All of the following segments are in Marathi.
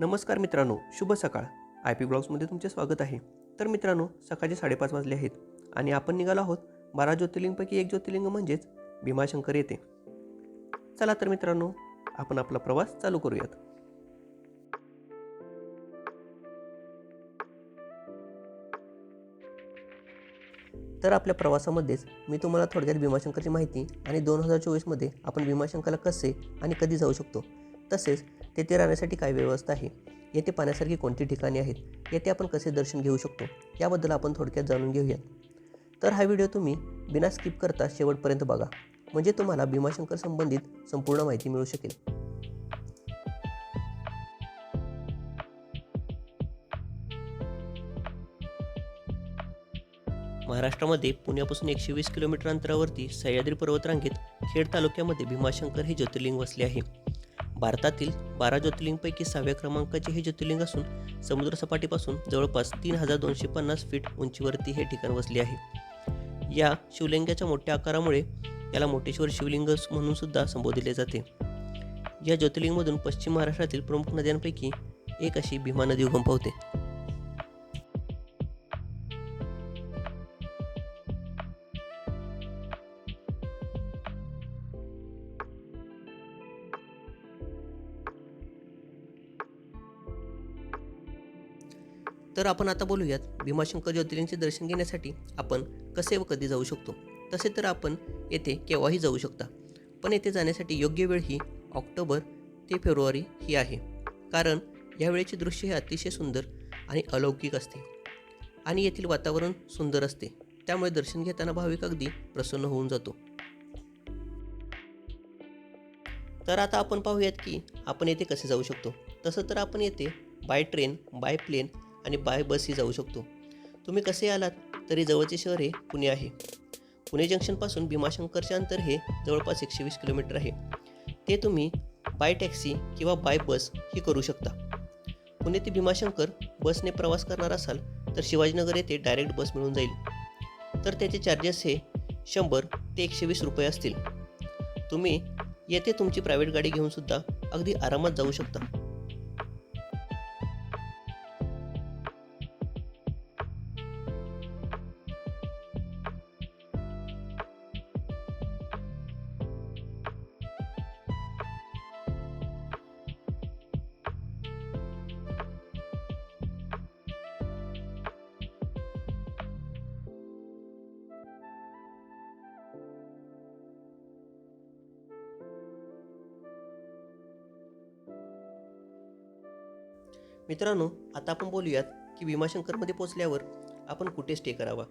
नमस्कार मित्रांनो शुभ सकाळ. आय पी ब्लॉग्समध्ये तुमचे स्वागत आहे. तर मित्रांनो सकाळचे साडेपाच वाजले आहेत आणि आपण निघालो आहोत बारा ज्योतिर्लिंगपैकी एक ज्योतिर्लिंग म्हणजेच भीमाशंकर येते. चला तर मित्रांनो आपण आपला प्रवास चालू करूयात. तर आपल्या प्रवासामध्येच मी तुम्हाला थोडक्यात भीमाशंकरची माहिती आणि दोन हजार चोवीसमध्ये आपण भीमाशंकरला कसे आणि कधी जाऊ शकतो? तसेच तेथे राहण्यासाठी काय व्यवस्था आहे? येथे पाहण्यासारखी कोणती ठिकाणे आहेत? येथे आपण कसे दर्शन घेऊ शकतो? याबद्दल आपण थोडक्यात जाणून घेऊयात. तर हा व्हिडिओ तुम्ही बिना स्किप करता शेवटपर्यंत बघा. म्हणजे तुम्हाला भीमाशंकर संबंधित संपूर्ण माहिती मिळू शकेल. महाराष्ट्रामध्ये पुण्यापासून एकशे वीस किलोमीटर अंतरावरती सह्याद्री पर्वतरांगेत खेड तालुक्यामध्ये भीमाशंकर हे ज्योतिर्लिंग वसले आहे. भारतातील बारा ज्योतिर्लिंगपैकी सहाव्या क्रमांकाचे हे ज्योतिर्लिंग असून समुद्रसपाटीपासून जवळपास तीन हजार दोनशे पन्नास फीट उंचीवरती हे ठिकाण वसले आहे. या शिवलिंगाच्या मोठ्या आकारामुळे याला मोठेश्वर शिवलिंग म्हणून सुद्धा संबोधले जाते. या ज्योतिर्लिंगमधून पश्चिम महाराष्ट्रातील प्रमुख नद्यांपैकी एक अशी भीमा नदी उगम पावते तर आपण आता बोलूयात भीमाशंकर ज्योतिर्लिंगचे दर्शन घेण्यासाठी आपण कसे व कधी जाऊ शकतो? तसे तर आपण येथे केव्हाही जाऊ शकता. पण येथे जाण्यासाठी योग्य वेळ ही ऑक्टोबर ते फेब्रुवारी ही आहे. कारण या वेळेचे दृश्य हे अतिशय सुंदर आणि अलौकिक असते. आणि येथील वातावरण सुंदर असते. त्यामुळे दर्शन घेताना भाविक अगदी प्रसन्न होऊन जातो. तर आता आपण पाहूयात की आपण येथे कसे जाऊ शकतो. तसं तर आपण येथे बाय ट्रेन बाय प्लेन आणि बाय बसही जाऊ शकतो. तुम्ही कसे आलात? तरी जवळचे शहर हे पुणे आहे. पुणे जंक्शनपासून भीमाशंकरचे अंतर हे जवळपास एकशे वीस किलोमीटर आहे. ते तुम्ही बाय टॅक्सी किंवा बाय बस ही करू शकता. पुणे ते भीमाशंकर बसने प्रवास करणार असाल तर शिवाजीनगर येथे डायरेक्ट बस मिळून जाईल. तर त्याचे चार्जेस हे शंभर ते एकशे वीस रुपये असतील. तुम्ही येथे तुमची प्रायव्हेट गाडी घेऊन सुद्धा अगदी आरामात जाऊ शकता. मित्रांनो आता आपण बोलूयात की भीमाशंकरमध्ये पोहोचल्यावर आपण कुठे स्टे करावा?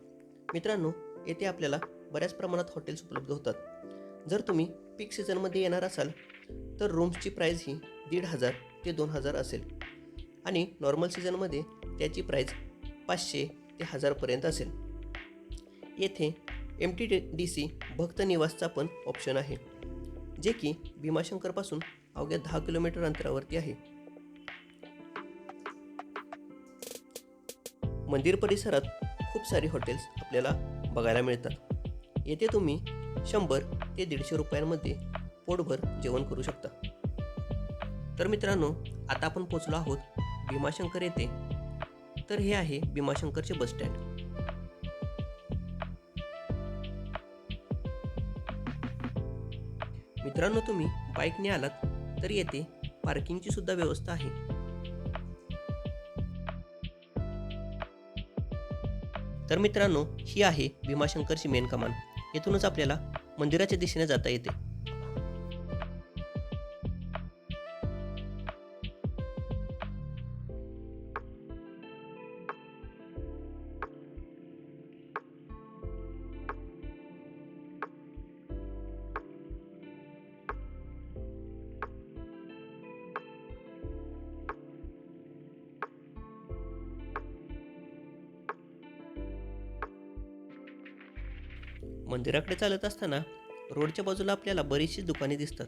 मित्रांनो येथे आपल्याला बऱ्याच प्रमाणात हॉटेल्स उपलब्ध होतात. जर तुम्ही पीक सीझनमध्ये येणार असाल तर रूम्सची प्राईज ही दीड हजार ते दोन हजार असेल. आणि नॉर्मल सीझनमध्ये त्याची प्राईज पाचशे ते हजारपर्यंत असेल. येथे एम टी डी सी भक्त निवासचा पण ऑप्शन आहे जे की भीमाशंकरपासून अवघ्या दहा किलोमीटर अंतरावरती आहे. मंदिर परिसरात खूप सारी हॉटेल्स आपल्याला बघायला मिळतात. येथे तुम्ही शंभर ते दीडशे रुपयांमध्ये पोटभर जेवण करू शकता. तर मित्रांनो आता आपण पोचलो आहोत भीमाशंकर येथे. तर हे आहे भीमाशंकरचे बस स्टँड. मित्रांनो तुम्ही बाईकने आलात तर येथे पार्किंगची सुद्धा व्यवस्था आहे. तर मित्रांनो ही आहे भीमाशंकरची मेन कमान. येथूनच आपल्याला मंदिराच्या दिशेने जाता येते. मंदिराकडे चालत असताना रोडच्या बाजूला आपल्याला बरीचशी दुकाने दिसतात.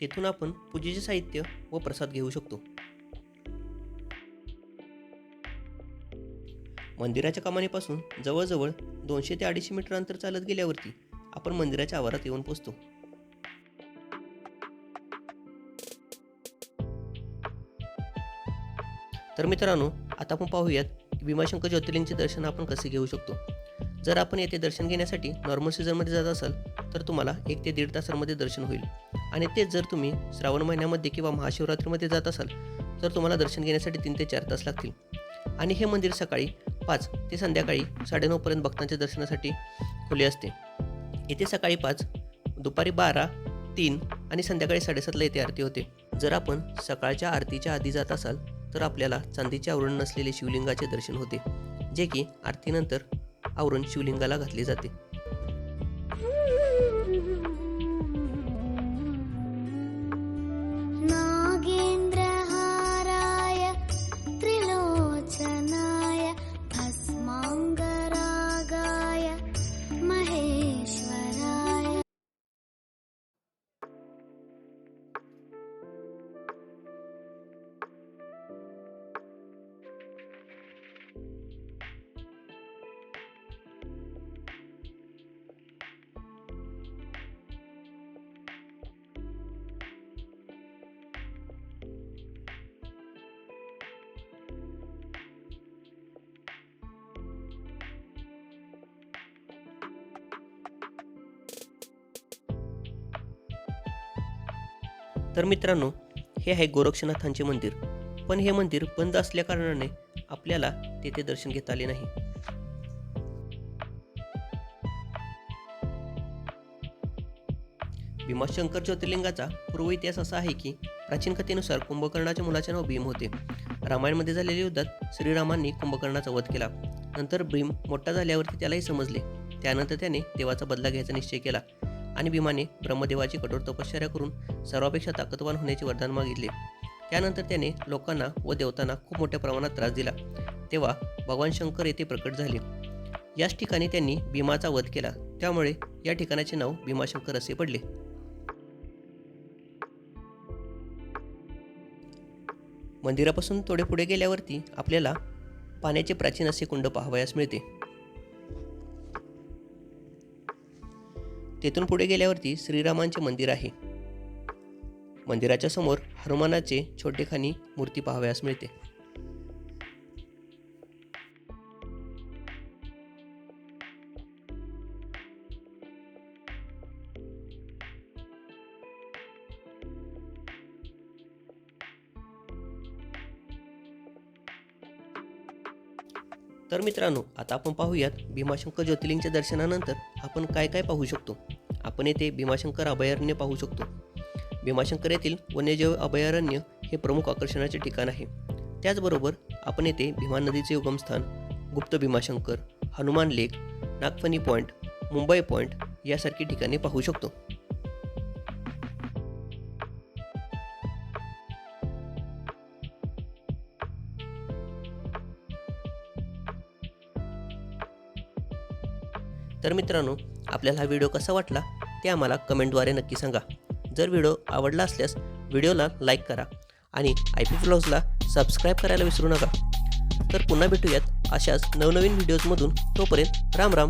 तिथून आपण पूजेचे साहित्य व प्रसाद घेऊ शकतो. मंदिराच्या कमानीपासून जवळजवळ दोनशे ते अडीचशे मीटर अंतर चालत गेल्यावरती आपण मंदिराच्या आवारात येऊन पोचतो. तर मित्रांनो आता आपण पाहूयात भीमाशंकर ज्योतिर्लिंगचे दर्शन आपण कसे घेऊ शकतो. जर आपण येथे दर्शन घेण्यासाठी नॉर्मल सीझनमध्ये जात असाल तर तुम्हाला एक ते दीड तासांमध्ये दर्शन होईल. आणि तेच जर तुम्ही श्रावण महिन्यामध्ये किंवा महाशिवरात्रीमध्ये जात असाल तर तुम्हाला दर्शन घेण्यासाठी तीन ते चार तास लागतील. आणि हे मंदिर सकाळी पाच ते संध्याकाळी साडेनऊपर्यंत भक्तांच्या दर्शनासाठी खुले असते. येथे सकाळी पाच दुपारी बारा तीन आणि संध्याकाळी साडेसातला येथे आरती होते. जर आपण सकाळच्या आरतीच्या आधी जात असाल तर आपल्याला चांदीचे आवरण नसलेले शिवलिंगाचे दर्शन होते जे की आरतीनंतर आवरण शिवलिंगाला घातले जाते. तर मित्रांनो हे आहे गोरक्षनाथांचे मंदिर. पण हे मंदिर बंद असल्याकारणाने आपल्याला तेथे दर्शन घेता आले नाही. भीमाशंकर ज्योतिर्लिंगाचा पूर्व इतिहास असा आहे की प्राचीन कथेनुसार कुंभकर्णाच्या मुलाचे नाव भीम होते. रामायणमध्ये झालेल्या युद्धात श्रीरामांनी कुंभकर्णाचा वध केला. नंतर भीम मोठा झाल्यावरती त्यालाही समजले. त्यानंतर त्याने देवाचा बदला घ्यायचा निश्चय केला. आणि भीमाने ब्रह्मदेवाची कठोर तपश्चर्या करून सर्वापेक्षा ताकदवान होण्याचे वरदान मागितले. त्यानंतर त्याने लोकांना व देवतांना खूप मोठ्या प्रमाणात त्रास दिला. तेव्हा भगवान शंकर येथे प्रकट झाले. याच ठिकाणी त्यांनी भीमाचा वध केला. त्यामुळे या ठिकाणाचे नाव भीमाशंकर असे पडले. मंदिरापासून थोडे पुढे गेल्यावरती आपल्याला पाण्याचे प्राचीन असे कुंड पाहावयास मिळते. तेथून पुढे गेल्यावरती श्रीरामांचे मंदिर आहे. मंदिराच्या समोर हनुमानाचे छोटेखानी मूर्ती पाहावयास मिळते. तर मित्रांनो आता आपण पाहूयात भीमाशंकर ज्योतिर्लिंगच्या दर्शनानंतर आपण काय काय पाहू शकतो? आपण येथे भीमाशंकर अभयारण्य पाहू शकतो. भीमाशंकर येथील वन्यजीव अभयारण्य हे प्रमुख आकर्षणाचे ठिकाण आहे. त्याचबरोबर आपण येथे भीमा नदीचे उगमस्थान गुप्त Bhimashankar Hanuman lake Nagphani point Mumbai point यासारखी ठिकाणे पाहू शकतो. तर मित्रांनो आपल्याला हा व्हिडिओ कसा वाटला ते आम्हाला कमेंटद्वारे नक्की सांगा. जर व्हिडिओ आवडला असल्यास व्हिडिओला लाईक करा आणि आय पी ब्लॉग्सला सबस्क्राईब करायला विसरू नका. तर पुन्हा भेटूयात अशाच नवनवीन व्हिडिओजमधून. तोपर्यंत राम राम.